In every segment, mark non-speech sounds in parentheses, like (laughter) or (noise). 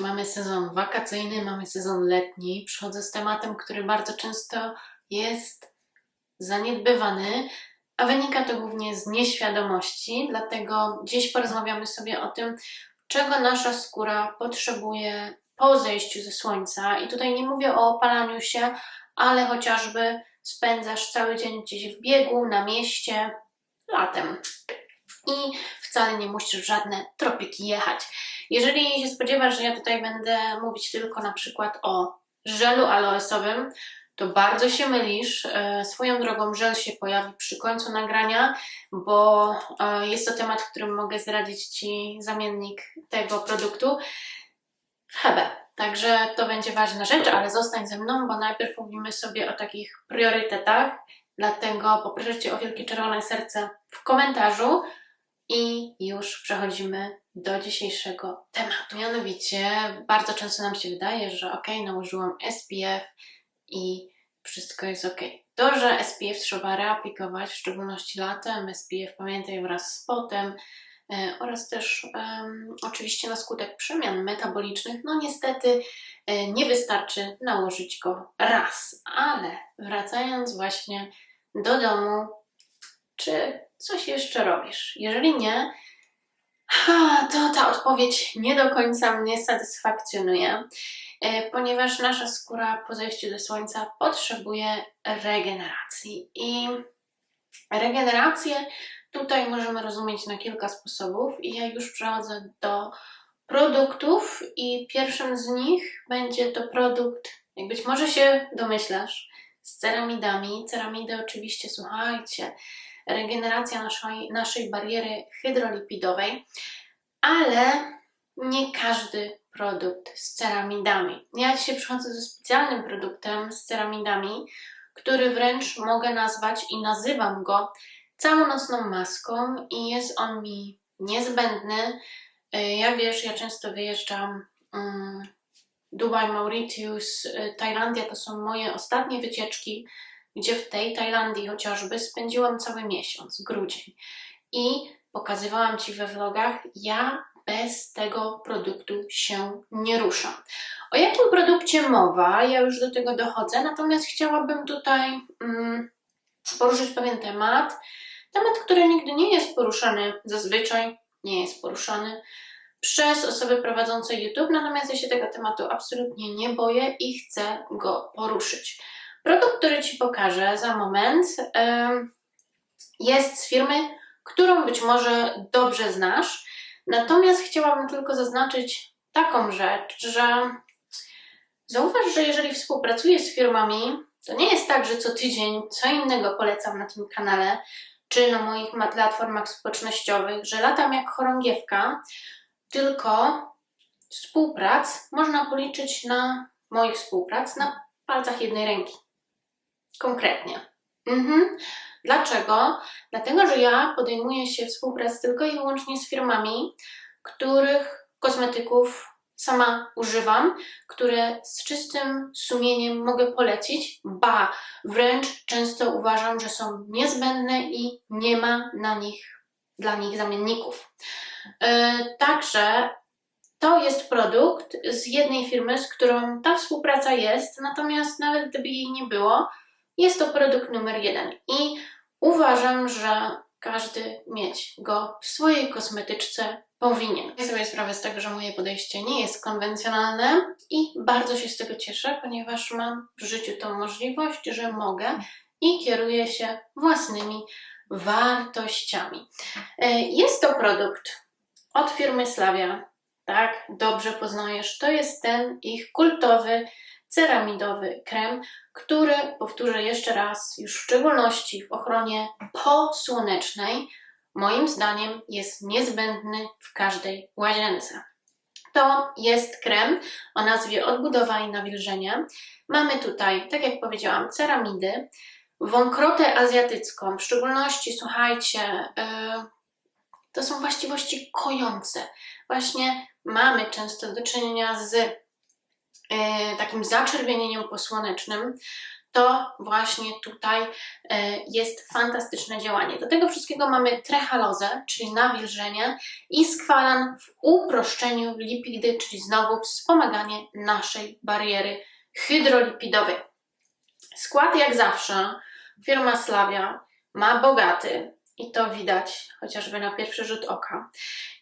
Mamy sezon wakacyjny, mamy sezon letni. Przychodzę z tematem, który bardzo często jest zaniedbywany, a wynika to głównie z nieświadomości. Dlatego dziś porozmawiamy sobie o tym, czego nasza skóra potrzebuje po zejściu ze słońca. I tutaj nie mówię o opalaniu się, ale chociażby spędzasz cały dzień gdzieś w biegu, na mieście, latem. I wcale nie musisz w żadne tropiki jechać. Jeżeli się spodziewasz, że ja tutaj będę mówić tylko na przykład o żelu aloesowym, to bardzo się mylisz. E, Swoją drogą żel się pojawi przy końcu nagrania, bo e, jest to temat, w którym mogę zdradzić Ci zamiennik tego produktu w Hebe. Także to będzie ważna rzecz, ale zostań ze mną, bo najpierw mówimy sobie o takich priorytetach. Dlatego poproszę Cię o wielkie czerwone serce w komentarzu i już przechodzimy do dzisiejszego tematu. Mianowicie, bardzo często nam się wydaje, że ok, nałożyłam SPF i wszystko jest ok. To, że SPF trzeba reaplikować, w szczególności latem, SPF pamiętaj wraz z potem e, oraz też em, oczywiście na skutek przemian metabolicznych, no niestety e, nie wystarczy nałożyć go raz, ale wracając właśnie do domu, czy coś jeszcze robisz? Jeżeli nie, to ta odpowiedź nie do końca mnie satysfakcjonuje, e, ponieważ nasza skóra po zejściu do słońca potrzebuje regeneracji. I regenerację tutaj możemy rozumieć na kilka sposobów, i ja już przechodzę do produktów, i pierwszym z nich będzie to produkt, jak być może się domyślasz, z ceramidami. Ceramidy oczywiście, słuchajcie, regeneracja naszej, naszej bariery hydrolipidowej, ale nie każdy produkt z ceramidami. Ja dzisiaj przychodzę ze specjalnym produktem z ceramidami, który wręcz mogę nazwać i nazywam go całonocną maską i jest on mi niezbędny. Y, Ja wiesz, ja często wyjeżdżam um, Dubaj, Mauritius, y, Tajlandia to są moje ostatnie wycieczki, gdzie w tej Tajlandii chociażby spędziłam cały miesiąc, grudzień. I pokazywałam Ci we vlogach, ja bez tego produktu się nie ruszam. O jakim produkcie mowa? Ja już do tego dochodzę, natomiast chciałabym tutaj mm, poruszyć pewien temat. Temat, który nigdy nie jest poruszany, zazwyczaj nie jest poruszany przez osoby prowadzące YouTube, natomiast ja się tego tematu absolutnie nie boję i chcę go poruszyć. Produkt, który Ci pokażę za moment, jest z firmy, którą być może dobrze znasz. Natomiast chciałabym tylko zaznaczyć taką rzecz, że zauważ, że jeżeli współpracuję z firmami, to nie jest tak, że co tydzień co innego polecam na tym kanale czy na moich ma- platformach społecznościowych, że latam jak chorągiewka, tylko współprac można policzyć na moich współprac na palcach jednej ręki. Konkretnie. Mhm. Dlaczego? Dlatego, że ja podejmuję się współprac tylko i wyłącznie z firmami, których kosmetyków sama używam, które z czystym sumieniem mogę polecić, ba, wręcz często uważam, że są niezbędne i nie ma na nich, dla nich zamienników. Yy, także to jest produkt z jednej firmy, z którą ta współpraca jest, natomiast nawet gdyby jej nie było, jest to produkt numer jeden i uważam, że każdy mieć go w swojej kosmetyczce powinien. Zdaję sobie sprawę z tego, że moje podejście nie jest konwencjonalne i bardzo się z tego cieszę, ponieważ mam w życiu tą możliwość, że mogę i kieruję się własnymi wartościami. E, Jest to produkt od firmy Slavia, tak, dobrze poznajesz. To jest ten ich kultowy ceramidowy krem, który, powtórzę jeszcze raz, już w szczególności w ochronie posłonecznej, moim zdaniem jest niezbędny w każdej łazience. To jest krem o nazwie Odbudowa i Nawilżenie. Mamy tutaj, tak jak powiedziałam, ceramidy, wąkrotę azjatycką, w szczególności, słuchajcie, yy, to są właściwości kojące. Właśnie mamy często do czynienia z takim zaczerwienieniem posłonecznym. to właśnie tutaj e, jest fantastyczne działanie. Do tego wszystkiego mamy trehalozę, czyli nawilżenie i skwalan w uproszczeniu lipidy, czyli znowu wspomaganie naszej bariery hydrolipidowej. Skład jak zawsze firma Slavia ma bogaty i to widać chociażby na pierwszy rzut oka.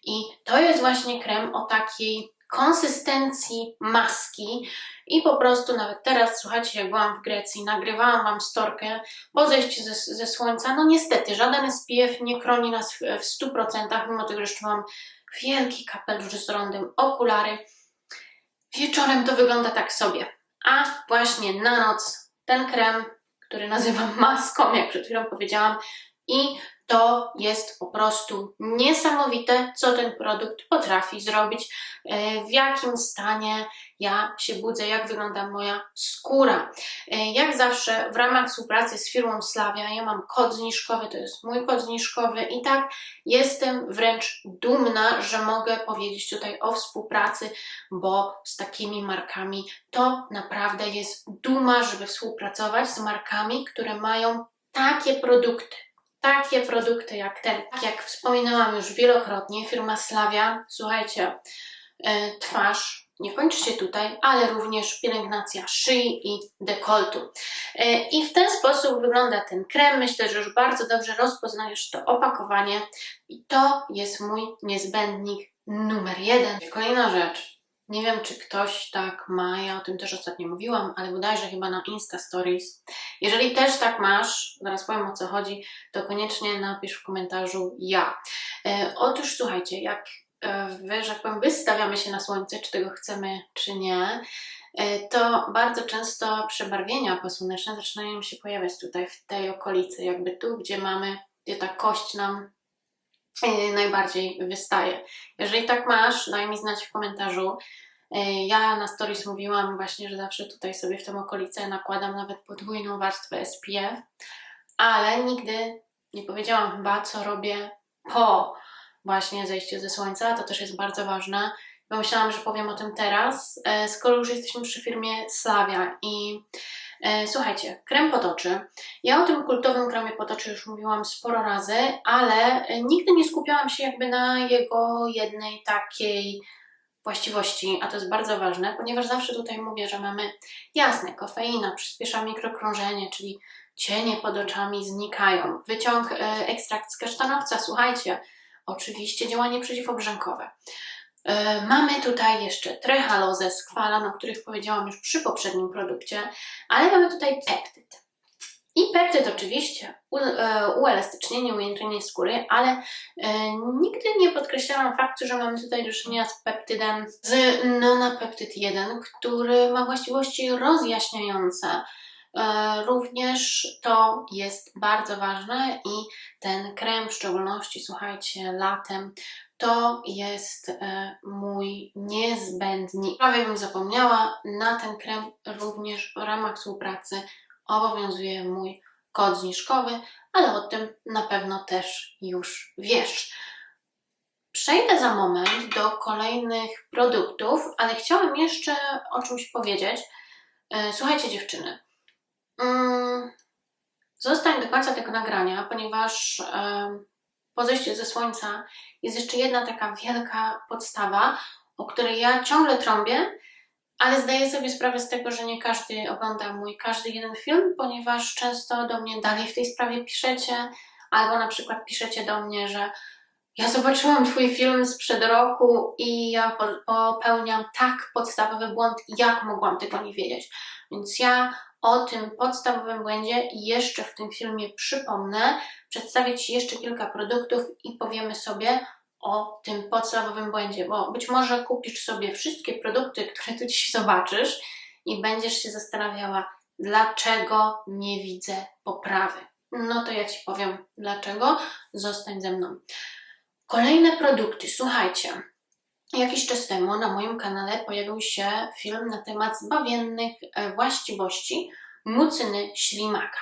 I to jest właśnie krem o takiej konsystencji maski. I po prostu nawet teraz, słuchajcie, jak byłam w Grecji, nagrywałam Wam storkę po zejściu ze, ze słońca, no niestety żaden SPF nie chroni nas w, w 100%, mimo tego, że jeszcze mam wielki kapelusz z rondem, okulary. Wieczorem to wygląda tak sobie, a właśnie na noc ten krem, który nazywam maską, jak przed chwilą powiedziałam, i to jest po prostu niesamowite, co ten produkt potrafi zrobić, e, w jakim stanie ja się budzę, jak wygląda moja skóra. E, jak zawsze w ramach współpracy z firmą Slavia ja mam kod zniżkowy, to jest mój kod zniżkowy i tak jestem wręcz dumna, że mogę powiedzieć tutaj o współpracy, bo z takimi markami to naprawdę jest duma, żeby współpracować z markami, które mają takie produkty takie produkty jak ten. Tak jak wspominałam już wielokrotnie, firma Slavia, słuchajcie, e, twarz nie kończy się tutaj, ale również pielęgnacja szyi i dekoltu. E, I w ten sposób wygląda ten krem. Myślę, że już bardzo dobrze rozpoznajesz to opakowanie i to jest mój niezbędnik numer jeden. Kolejna rzecz. Nie wiem, czy ktoś tak ma, ja o tym też ostatnio mówiłam, ale bodajże chyba na Insta Stories. Jeżeli też tak masz, zaraz powiem o co chodzi, to koniecznie napisz w komentarzu ja. E, otóż słuchajcie, jak e, wy, że tak powiem, wystawiamy się na słońce, czy tego chcemy, czy nie, e, to bardzo często przebarwienia posłoneczne zaczynają się pojawiać tutaj w tej okolicy, jakby tu, gdzie mamy, gdzie ta kość nam najbardziej wystaje. Jeżeli tak masz, daj mi znać w komentarzu. E, Ja na stories mówiłam właśnie, że zawsze tutaj sobie w tą okolicę nakładam nawet podwójną warstwę SPF, ale nigdy nie powiedziałam chyba, co robię po właśnie zejściu ze słońca. To też jest bardzo ważne. Pomyślałam, że powiem o tym teraz, e, skoro już jesteśmy przy firmie Slavia i e, słuchajcie, krem potoczy. Ja o tym kultowym kremie potoczy już mówiłam sporo razy, ale e, nigdy nie skupiałam się jakby na jego jednej takiej właściwości, a to jest bardzo ważne, ponieważ zawsze tutaj mówię, że mamy jasne, kofeina przyspiesza mikrokrążenie, czyli cienie pod oczami znikają. Wyciąg e, ekstrakt z kasztanowca, słuchajcie, oczywiście działanie przeciwobrzękowe. E, Mamy tutaj jeszcze trehalozę, skwalan, o których powiedziałam już przy poprzednim produkcie, ale mamy tutaj peptyd. I peptyd oczywiście, e, uelastycznienie, ujędrnienie skóry, ale e, nigdy nie podkreślałam faktu, że mamy tutaj do czynienia z peptydem z nonapeptyd 1, który ma właściwości rozjaśniające. Również to jest bardzo ważne i ten krem w szczególności, słuchajcie, latem to jest e, mój niezbędnik. Prawie bym zapomniała, na ten krem również w ramach współpracy obowiązuje mój kod zniżkowy, ale o tym na pewno też już wiesz. Przejdę za moment do kolejnych produktów, ale chciałam jeszcze o czymś powiedzieć. E, Słuchajcie, dziewczyny. Mm, Zostań do końca tego nagrania, ponieważ po zejściu ze słońca jest jeszcze jedna taka wielka podstawa, o której ja ciągle trąbię, ale zdaję sobie sprawę z tego, że nie każdy ogląda mój każdy jeden film, ponieważ często do mnie dalej w tej sprawie piszecie, albo na przykład piszecie do mnie, że ja zobaczyłam Twój film sprzed roku i ja po- popełniam tak podstawowy błąd, jak mogłam tego nie wiedzieć. Więc ja o tym podstawowym błędzie jeszcze w tym filmie przypomnę, przedstawię Ci jeszcze kilka produktów i powiemy sobie o tym podstawowym błędzie, bo być może kupisz sobie wszystkie produkty, które tu dziś zobaczysz i będziesz się zastanawiała, dlaczego nie widzę poprawy. No to ja Ci powiem dlaczego. Zostań ze mną. Kolejne produkty, słuchajcie. Jakiś czas temu na moim kanale pojawił się film na temat zbawiennych e, właściwości mucyny ślimaka.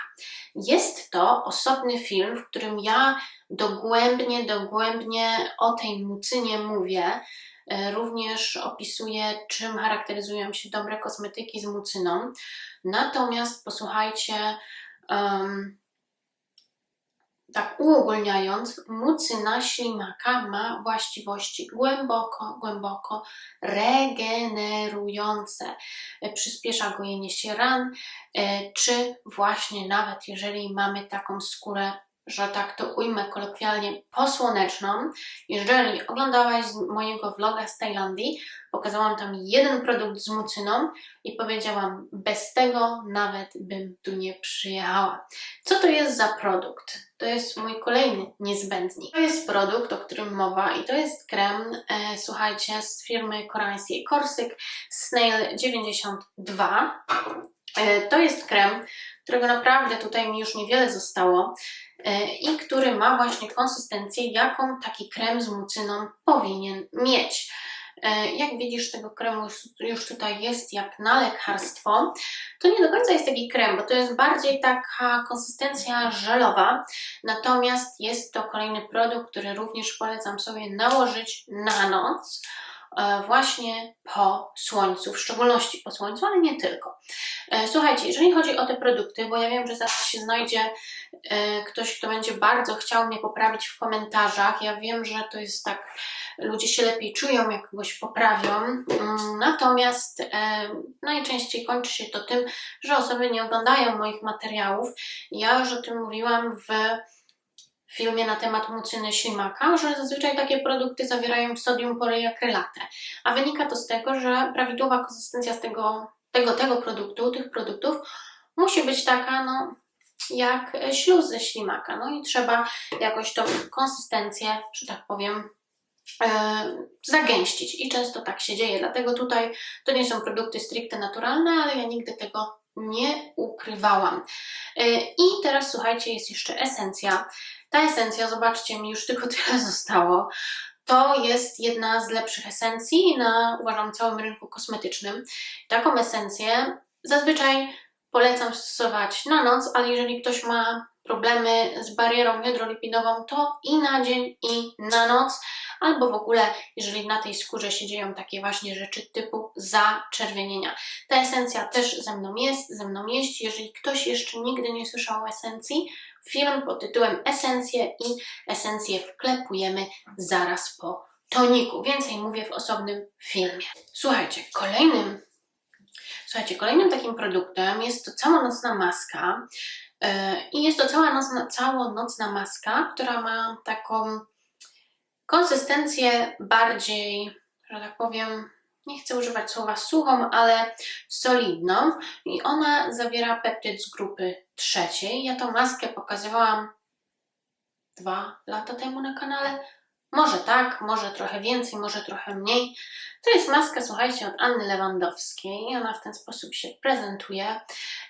Jest to osobny film, w którym ja dogłębnie, dogłębnie o tej mucynie mówię. E, Również opisuje, czym charakteryzują się dobre kosmetyki z mucyną. Natomiast posłuchajcie, em, tak uogólniając, mucyna ślimaka ma właściwości głęboko, głęboko regenerujące. Przyspiesza gojenie się ran, e, czy właśnie nawet jeżeli mamy taką skórę, że tak to ujmę kolokwialnie, posłoneczną. Jeżeli oglądałaś mojego vloga z Tajlandii, pokazałam tam jeden produkt z mucyną i powiedziałam, bez tego nawet bym tu nie przyjechała. Co to jest za produkt? To jest mój kolejny niezbędnik. To jest produkt, o którym mowa i to jest krem, e, słuchajcie, z firmy koreańskiej Korsyk Snail 92. E, to jest krem, którego naprawdę tutaj mi już niewiele zostało e, i który ma właśnie konsystencję, jaką taki krem z mucyną powinien mieć. E, Jak widzisz, tego kremu już, tutaj jest jak na lekarstwo. To nie do końca jest taki krem, bo to jest bardziej taka konsystencja żelowa. Natomiast jest to kolejny produkt, który również polecam sobie nałożyć na noc, właśnie po słońcu, w szczególności po słońcu, ale nie tylko. E, Słuchajcie, jeżeli chodzi o te produkty, bo ja wiem, że zaraz się znajdzie e, ktoś, kto będzie bardzo chciał mnie poprawić w komentarzach. Ja wiem, że to jest tak, ludzie się lepiej czują, jak kogoś poprawią. Mm, Natomiast e, najczęściej kończy się to tym, że osoby nie oglądają moich materiałów. Ja już o tym mówiłam w filmie na temat mucyny ślimaka, że zazwyczaj takie produkty zawierają sodium polyakrylatę, a wynika to z tego, że prawidłowa konsystencja z tego, tego, tego produktu, tych produktów musi być taka, no, jak śluz ze ślimaka, no i trzeba jakoś tą konsystencję, że tak powiem, e, zagęścić i często tak się dzieje, dlatego tutaj to nie są produkty stricte naturalne, ale ja nigdy tego nie ukrywałam. E, I teraz słuchajcie, jest jeszcze esencja. Ta esencja, zobaczcie, mi już tylko (laughs) tyle zostało. To jest jedna z lepszych esencji na, uważam, całym rynku kosmetycznym. Taką esencję zazwyczaj polecam stosować na noc, ale jeżeli ktoś ma problemy z barierą hydrolipidową, to i na dzień, i na noc, albo w ogóle, jeżeli na tej skórze się dzieją takie właśnie rzeczy typu zaczerwienienia. Ta esencja też ze mną jest, ze mną jeździ. Jeżeli ktoś jeszcze nigdy nie słyszał o esencji, film pod tytułem Esencje i esencje wklepujemy zaraz po toniku. Więcej mówię w osobnym filmie. Słuchajcie, kolejnym Słuchajcie, kolejnym takim produktem jest to całonocna maska. Yy, I jest to cała nocna, całonocna maska, która ma taką konsystencję bardziej, że tak powiem, nie chcę używać słowa suchą, ale solidną. I ona zawiera peptyd z grupy trzeciej. Ja tą maskę pokazywałam dwa lata temu na kanale. Może tak, może trochę więcej, może trochę mniej. To jest maska, słuchajcie, od Anny Lewandowskiej. Ona w ten sposób się prezentuje.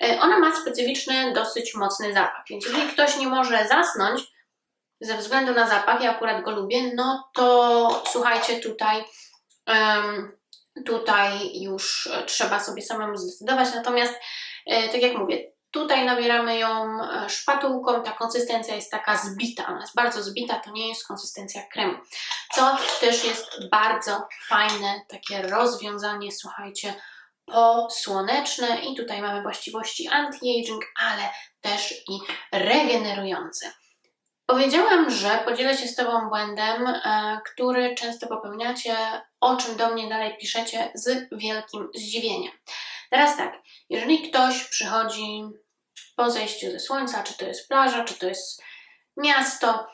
E, Ona ma specyficzny, dosyć mocny zapach, więc jeżeli ktoś nie może zasnąć ze względu na zapach, ja akurat go lubię, no to słuchajcie, tutaj, em, tutaj już e, trzeba sobie samemu zdecydować. Natomiast, e, tak jak mówię, Tutaj nabieramy ją e, szpatułką, ta konsystencja jest taka zbita, ona jest bardzo zbita, to nie jest konsystencja kremu. To też jest bardzo fajne takie rozwiązanie, słuchajcie, posłoneczne i tutaj mamy właściwości anti-aging, ale też i regenerujące. Powiedziałam, że podzielę się z Tobą błędem, e, który często popełniacie, o czym do mnie dalej piszecie z wielkim zdziwieniem. Teraz tak, jeżeli ktoś przychodzi po zejściu ze słońca, czy to jest plaża, czy to jest miasto,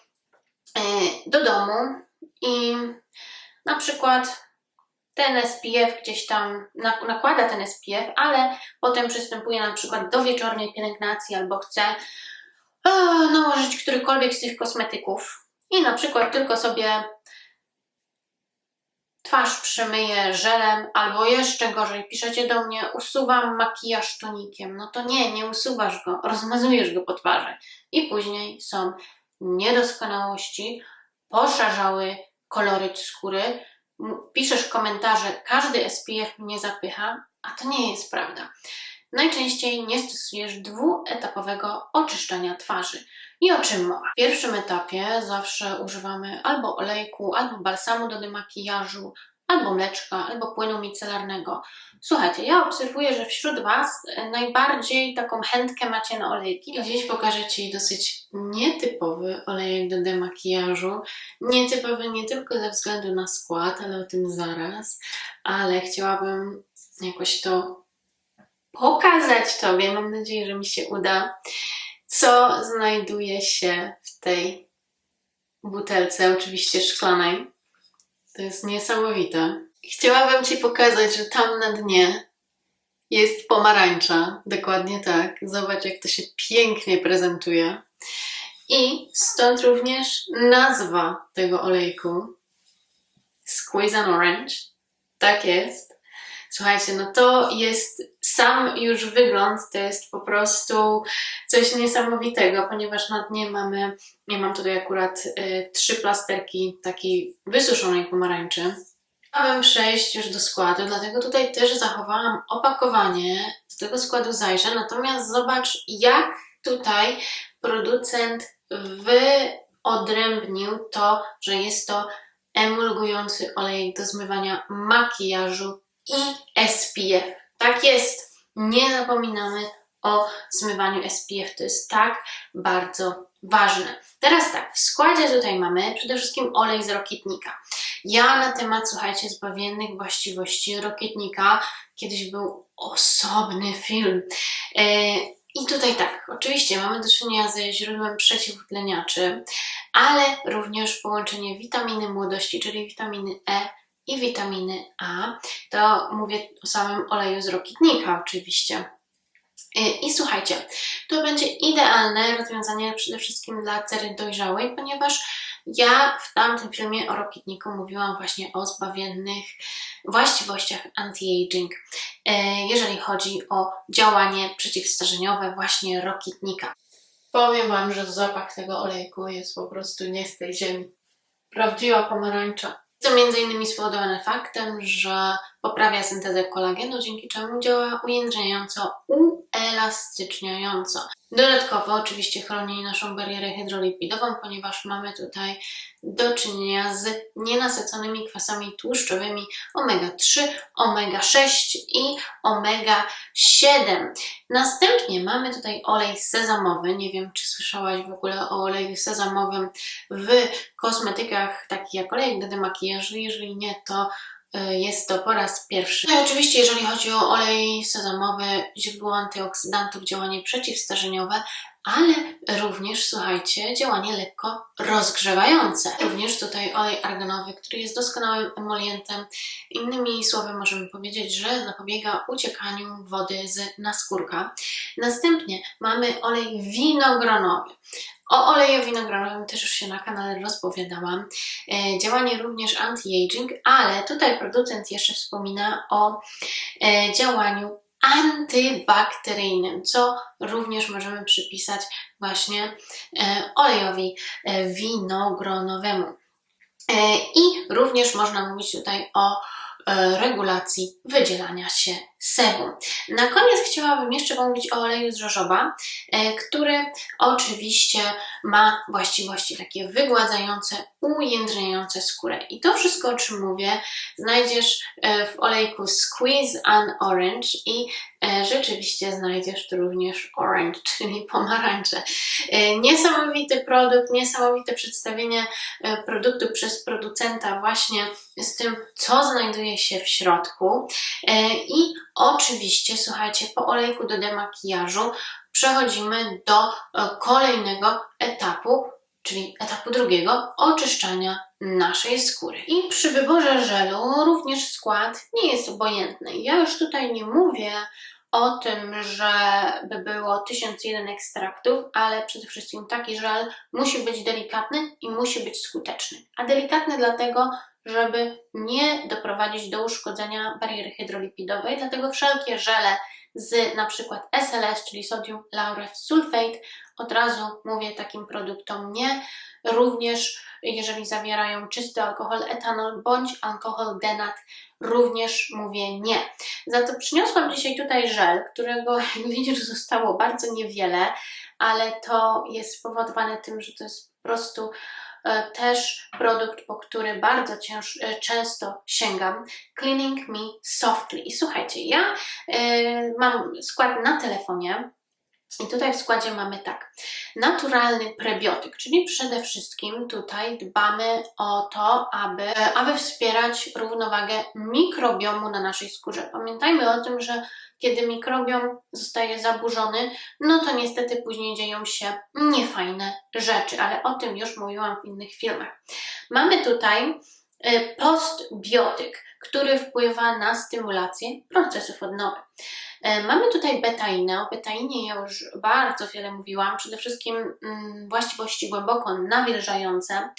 e, do domu i na przykład ten SPF gdzieś tam nak- nakłada ten SPF, ale potem przystępuje na przykład do wieczornej pielęgnacji albo chce nałożyć którykolwiek z tych kosmetyków i na przykład tylko sobie twarz przymyję żelem, albo jeszcze gorzej, piszecie do mnie, usuwam makijaż tonikiem. No to nie, nie usuwasz go, (laughs) rozmazujesz go po twarzy. I później są niedoskonałości, poszarzały koloryt skóry, piszesz komentarze, każdy SPF mnie zapycha, a to nie jest prawda. Najczęściej nie stosujesz dwuetapowego oczyszczania twarzy. I o czym mowa? W pierwszym etapie zawsze używamy albo olejku, albo balsamu do demakijażu, albo mleczka, albo płynu micelarnego. Słuchajcie, ja obserwuję, że wśród Was najbardziej taką chętkę macie na olejki. I dziś pokażę Ci dosyć nietypowy olejek do demakijażu. Nietypowy nie tylko ze względu na skład, ale o tym zaraz. Ale chciałabym jakoś to pokazać Tobie. Mam nadzieję, że mi się uda. Co znajduje się w tej butelce, oczywiście szklanej. To jest niesamowite. Chciałabym Ci pokazać, że tam na dnie jest pomarańcza. Dokładnie tak. Zobacz, jak to się pięknie prezentuje. I stąd również nazwa tego olejku. Squeeze an Orange. Tak jest. Słuchajcie, no to jest sam już wygląd, to jest po prostu coś niesamowitego, ponieważ na dnie mamy, ja mam tutaj akurat y, trzy plasterki takiej wysuszonej pomarańczy. Chciałabym przejść już do składu, dlatego tutaj też zachowałam opakowanie, do tego składu zajrzę, natomiast zobacz jak tutaj producent wyodrębnił to, że jest to emulgujący olejek do zmywania makijażu i SPF. Tak jest. Nie zapominamy o zmywaniu SPF. To jest tak bardzo ważne. Teraz tak, w składzie tutaj mamy przede wszystkim olej z rokietnika. Ja na temat, słuchajcie, zbawiennych właściwości rokietnika kiedyś był osobny film. E, I tutaj tak, oczywiście mamy do czynienia ze źródłem przeciwutleniaczy, ale również połączenie witaminy młodości, czyli witaminy E i witaminy A. To mówię o samym oleju z rokitnika oczywiście. I, I słuchajcie, to będzie idealne rozwiązanie przede wszystkim dla cery dojrzałej, ponieważ ja w tamtym filmie o rokitniku mówiłam właśnie o zbawiennych właściwościach anti-aging, e, jeżeli chodzi o działanie przeciwstarzeniowe właśnie rokitnika. Powiem Wam, że zapach tego olejku jest po prostu nie z tej ziemi. Prawdziwa pomarańcza. To między innymi spowodowane faktem, że poprawia syntezę kolagenu, dzięki czemu działa ujędrniająco, uelastyczniająco. Dodatkowo oczywiście chroni naszą barierę hydrolipidową, ponieważ mamy tutaj do czynienia z nienasyconymi kwasami tłuszczowymi omega-3, omega-6 i omega-7. Następnie mamy tutaj olej sezamowy. Nie wiem, czy słyszałaś w ogóle o oleju sezamowym w kosmetykach takich jak olejek do demakijażu. Jeżeli nie, to jest to po raz pierwszy. No i oczywiście, jeżeli chodzi o olej sezamowy, źródło antyoksydantów, działanie przeciwstarzeniowe, ale również, słuchajcie, działanie lekko rozgrzewające. Również tutaj olej arganowy, który jest doskonałym emolientem. Innymi słowy możemy powiedzieć, że zapobiega uciekaniu wody z naskórka. Następnie mamy olej winogronowy. O oleju winogronowym też już się na kanale rozpowiadałam. E, działanie również anti-aging, ale tutaj producent jeszcze wspomina o e, działaniu antybakteryjnym, co również możemy przypisać właśnie e, olejowi winogronowemu. I również można mówić tutaj o regulacji wydzielania się sebum. Na koniec chciałabym jeszcze pomówić o oleju z żożoba, który oczywiście ma właściwości takie wygładzające, ujędrniające skórę. I to wszystko, o czym mówię, znajdziesz w olejku Squeeze an Orange i E, rzeczywiście znajdziesz tu również orange, (laughs) czyli pomarańcze. E, niesamowity produkt, niesamowite przedstawienie e, produktu przez producenta właśnie z tym, co znajduje się w środku. I oczywiście, słuchajcie, po olejku do demakijażu przechodzimy do kolejnego etapu, czyli etapu drugiego, oczyszczania naszej skóry. I przy wyborze żelu również skład nie jest obojętny. Ja już tutaj nie mówię o tym, że by było 1001 ekstraktów, ale przede wszystkim taki żel musi być delikatny i musi być skuteczny. A delikatny dlatego, żeby nie doprowadzić do uszkodzenia bariery hydrolipidowej, dlatego wszelkie żele z na przykład SLS, czyli sodium lauryl sulfate, od razu mówię takim produktom nie. Również jeżeli zawierają czysty alkohol etanol bądź alkohol denat, również mówię nie. Za to przyniosłam dzisiaj tutaj żel, którego (laughs) jak widzisz zostało bardzo niewiele, ale to jest spowodowane tym, że to jest po prostu też produkt, po który bardzo cięż, e, często sięgam. Cleaning Me Softly. I słuchajcie, ja e, mam skład na telefonie. I tutaj w składzie mamy tak, naturalny prebiotyk, czyli przede wszystkim tutaj dbamy o to, aby, aby wspierać równowagę mikrobiomu na naszej skórze. Pamiętajmy o tym, że kiedy mikrobiom zostaje zaburzony, no to niestety później dzieją się niefajne rzeczy, ale o tym już mówiłam w innych filmach. Mamy tutaj postbiotyk, który wpływa na stymulację procesów odnowy. Y, Mamy tutaj betainę. O betainie ja już bardzo wiele mówiłam. Przede wszystkim mm, właściwości głęboko nawilżające.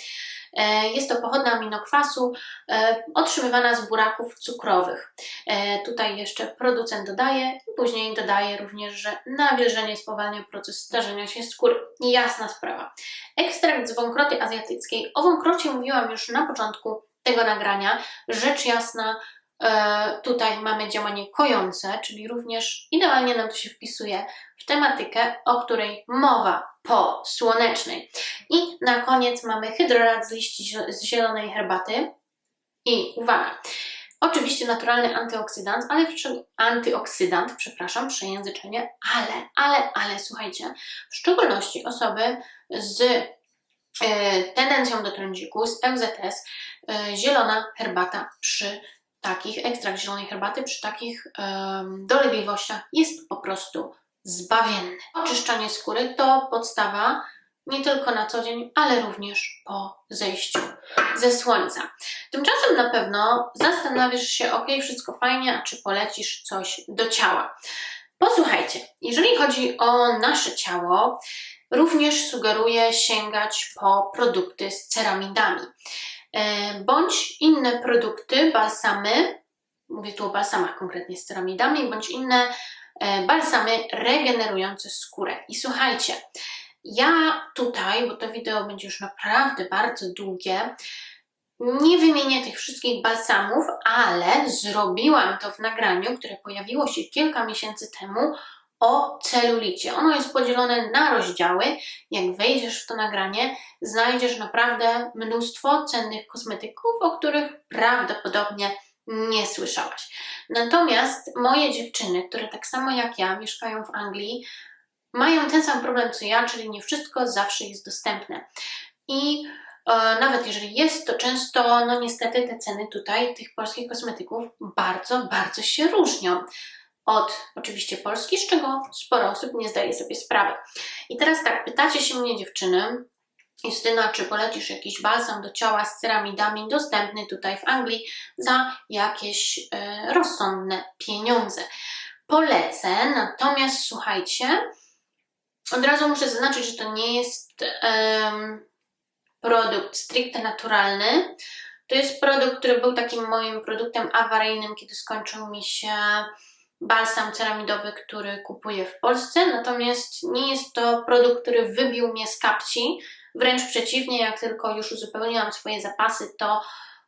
E, Jest to pochodna aminokwasu e, otrzymywana z buraków cukrowych. E, Tutaj jeszcze producent dodaje i później dodaje również, że nawilżenie spowalnia proces starzenia się skóry. Jasna sprawa. Ekstrakt z wąkroty azjatyckiej. O wąkrocie mówiłam już na początku tego nagrania. Rzecz jasna, e, tutaj mamy działanie kojące, czyli również idealnie nam to się wpisuje w tematykę, o której mowa po słonecznej. I na koniec mamy hydrolat z liści z zielonej herbaty. I uwaga, oczywiście naturalny antyoksydant, ale antyoksydant, przepraszam, przejęzyczenie, ale, ale, ale słuchajcie, w szczególności osoby z tendencją do trądziku, z LZS, e, zielona herbata przy takich, ekstrakt zielonej herbaty przy takich dolegliwościach jest po prostu zbawienny. Oczyszczanie skóry to podstawa nie tylko na co dzień, ale również po zejściu ze słońca. Tymczasem na pewno zastanawiasz się, ok, wszystko fajnie, a czy polecisz coś do ciała? Posłuchajcie, jeżeli chodzi o nasze ciało, również sugeruję sięgać po produkty z ceramidami e, bądź inne produkty, balsamy, mówię tu o balsamach konkretnie z ceramidami, bądź inne e, balsamy regenerujące skórę. I słuchajcie, ja tutaj, bo to wideo będzie już naprawdę bardzo długie, nie wymienię tych wszystkich balsamów, ale zrobiłam to w nagraniu, które pojawiło się kilka miesięcy temu o celulicie. Ono jest podzielone na rozdziały. Jak wejdziesz w to nagranie, znajdziesz naprawdę mnóstwo cennych kosmetyków, o których prawdopodobnie nie słyszałaś. Natomiast moje dziewczyny, które tak samo jak ja mieszkają w Anglii, mają ten sam problem co ja, czyli nie wszystko zawsze jest dostępne. I e, nawet jeżeli jest, to często, no niestety, te ceny tutaj tych polskich kosmetyków bardzo, bardzo się różnią od oczywiście Polski, z czego sporo osób nie zdaje sobie sprawy. I teraz tak, pytacie się mnie dziewczyny, Justyna, czy polecisz jakiś balsam do ciała z ceramidami dostępny tutaj w Anglii za jakieś e, rozsądne pieniądze? Polecę, natomiast słuchajcie, od razu muszę zaznaczyć, że to nie jest produkt stricte naturalny. To jest produkt, który był takim moim produktem awaryjnym, kiedy skończył mi się balsam ceramidowy, który kupuję w Polsce. Natomiast nie jest to produkt, który wybił mnie z kapci. Wręcz przeciwnie, jak tylko już uzupełniłam swoje zapasy, to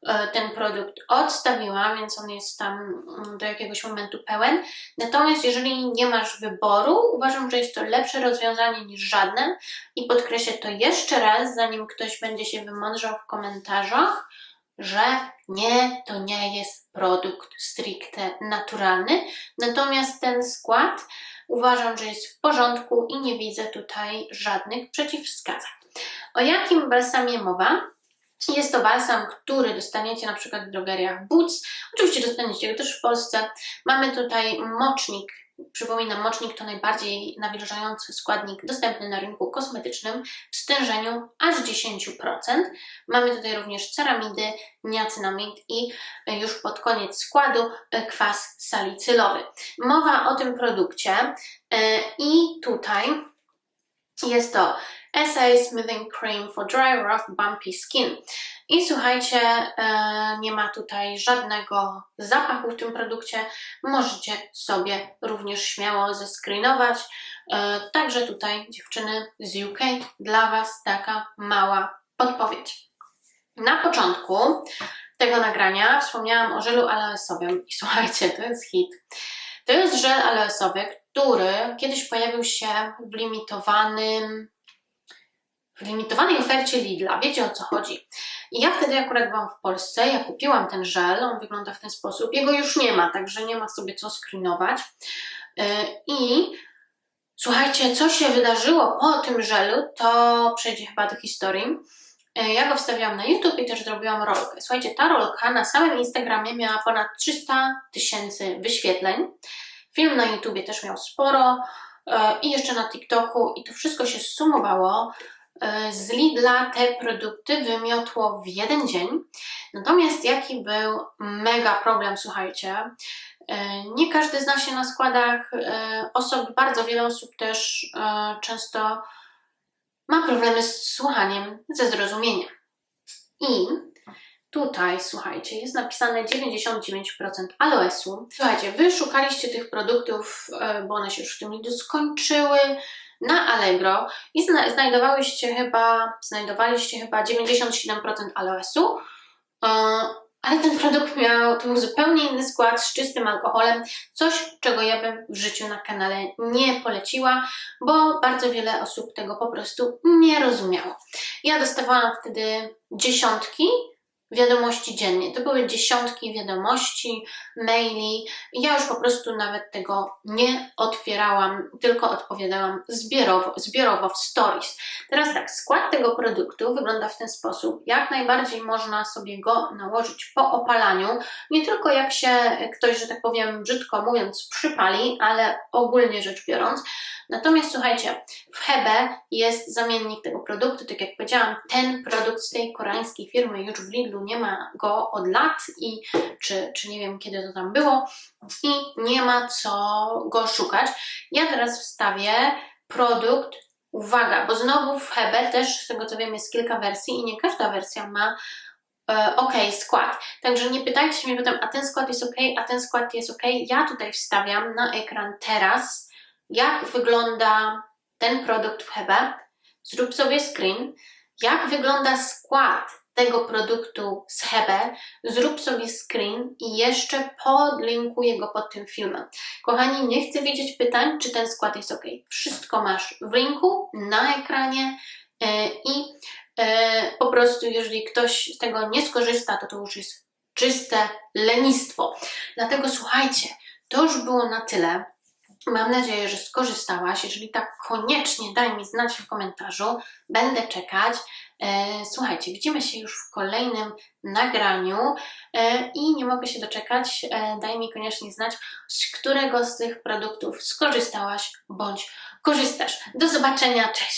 e, ten produkt odstawiłam, więc on jest tam mm, do jakiegoś momentu pełen. Natomiast jeżeli nie masz wyboru, uważam, że jest to lepsze rozwiązanie niż żadne i podkreślę to jeszcze raz, zanim ktoś będzie się wymądrzał w komentarzach, że nie, to nie jest produkt stricte naturalny. Natomiast ten skład uważam, że jest w porządku i nie widzę tutaj żadnych przeciwwskazań. O jakim balsamie mowa? Jest to balsam, który dostaniecie na przykład w drogeriach Boots. Oczywiście dostaniecie go też w Polsce. Mamy tutaj mocznik. Przypominam, mocznik to najbardziej nawilżający składnik dostępny na rynku kosmetycznym w stężeniu aż 10%. Mamy tutaj również ceramidy, niacynamid i już pod koniec składu e, kwas salicylowy. Mowa o tym produkcie e, i tutaj jest to SA Smoothing Cream for Dry, Rough, Bumpy Skin. I słuchajcie, e, nie ma tutaj żadnego zapachu w tym produkcie. Możecie sobie również śmiało zescreenować. E, Także tutaj dziewczyny z UK dla Was taka mała podpowiedź. Na początku tego nagrania wspomniałam o żelu aloesowym i słuchajcie, to jest hit. To jest żel aloesowy, który kiedyś pojawił się w limitowanym w limitowanej ofercie Lidla. Wiecie o co chodzi. I ja wtedy akurat byłam w Polsce, ja kupiłam ten żel, on wygląda w ten sposób. Jego już nie ma, także nie ma sobie co screenować. Yy, I słuchajcie, co się wydarzyło po tym żelu, to przejdzie chyba do historii. Yy, Ja go wstawiałam na YouTube i też zrobiłam rolkę. Słuchajcie, ta rolka na samym Instagramie miała ponad 300 tysięcy wyświetleń. Film na YouTubie też miał sporo e, i jeszcze na TikToku i to wszystko się sumowało. E, Z Lidla te produkty wymiotło w jeden dzień. Natomiast jaki był mega problem, słuchajcie. e, Nie każdy zna się na składach e, osób, bardzo wiele osób też często ma problemy z słuchaniem, ze zrozumieniem. I Tutaj, słuchajcie, jest napisane 99% aloesu. Słuchajcie, wy szukaliście tych produktów, bo one się już w tym Lidlu skończyły, na Allegro i zna znajdowałyście chyba, znajdowaliście chyba 97% aloesu, e, ale ten produkt miał, to był zupełnie inny skład z czystym alkoholem, coś, czego ja bym w życiu na kanale nie poleciła, bo bardzo wiele osób tego po prostu nie rozumiało. Ja dostawałam wtedy dziesiątki wiadomości dziennie. To były dziesiątki wiadomości, maili. Ja już po prostu nawet tego nie otwierałam, tylko odpowiadałam zbiorowo, zbiorowo w stories. Teraz tak, skład tego produktu wygląda w ten sposób. Jak najbardziej można sobie go nałożyć po opalaniu. Nie tylko jak się ktoś, że tak powiem, brzydko mówiąc, przypali, ale ogólnie rzecz biorąc. Natomiast słuchajcie, w Hebe jest zamiennik tego produktu. Tak jak powiedziałam, ten produkt z tej koreańskiej firmy już w Lidlu nie ma go od lat i czy, czy nie wiem kiedy to tam było i nie ma co go szukać. Ja teraz wstawię produkt, uwaga, bo znowu w Hebe też z tego co wiem jest kilka wersji i nie każda wersja ma e, ok skład. Także nie pytajcie się mnie potem, a ten skład jest ok, a ten skład jest ok. Ja tutaj wstawiam na ekran teraz, jak wygląda ten produkt w Hebe. Zrób sobie screen, jak wygląda skład tego produktu z Hebe, zrób sobie screen i jeszcze podlinkuję go pod tym filmem. Kochani, nie chcę wiedzieć pytań, czy ten skład jest ok. Wszystko masz w linku, na ekranie e, i e, po prostu, jeżeli ktoś z tego nie skorzysta, to to już jest czyste lenistwo. Dlatego słuchajcie, to już było na tyle. Mam nadzieję, że skorzystałaś. Jeżeli tak, koniecznie daj mi znać w komentarzu. Będę czekać. E, Słuchajcie, widzimy się już w kolejnym nagraniu e, i nie mogę się doczekać. E, Daj mi koniecznie znać, z którego z tych produktów skorzystałaś bądź korzystasz. Do zobaczenia, cześć!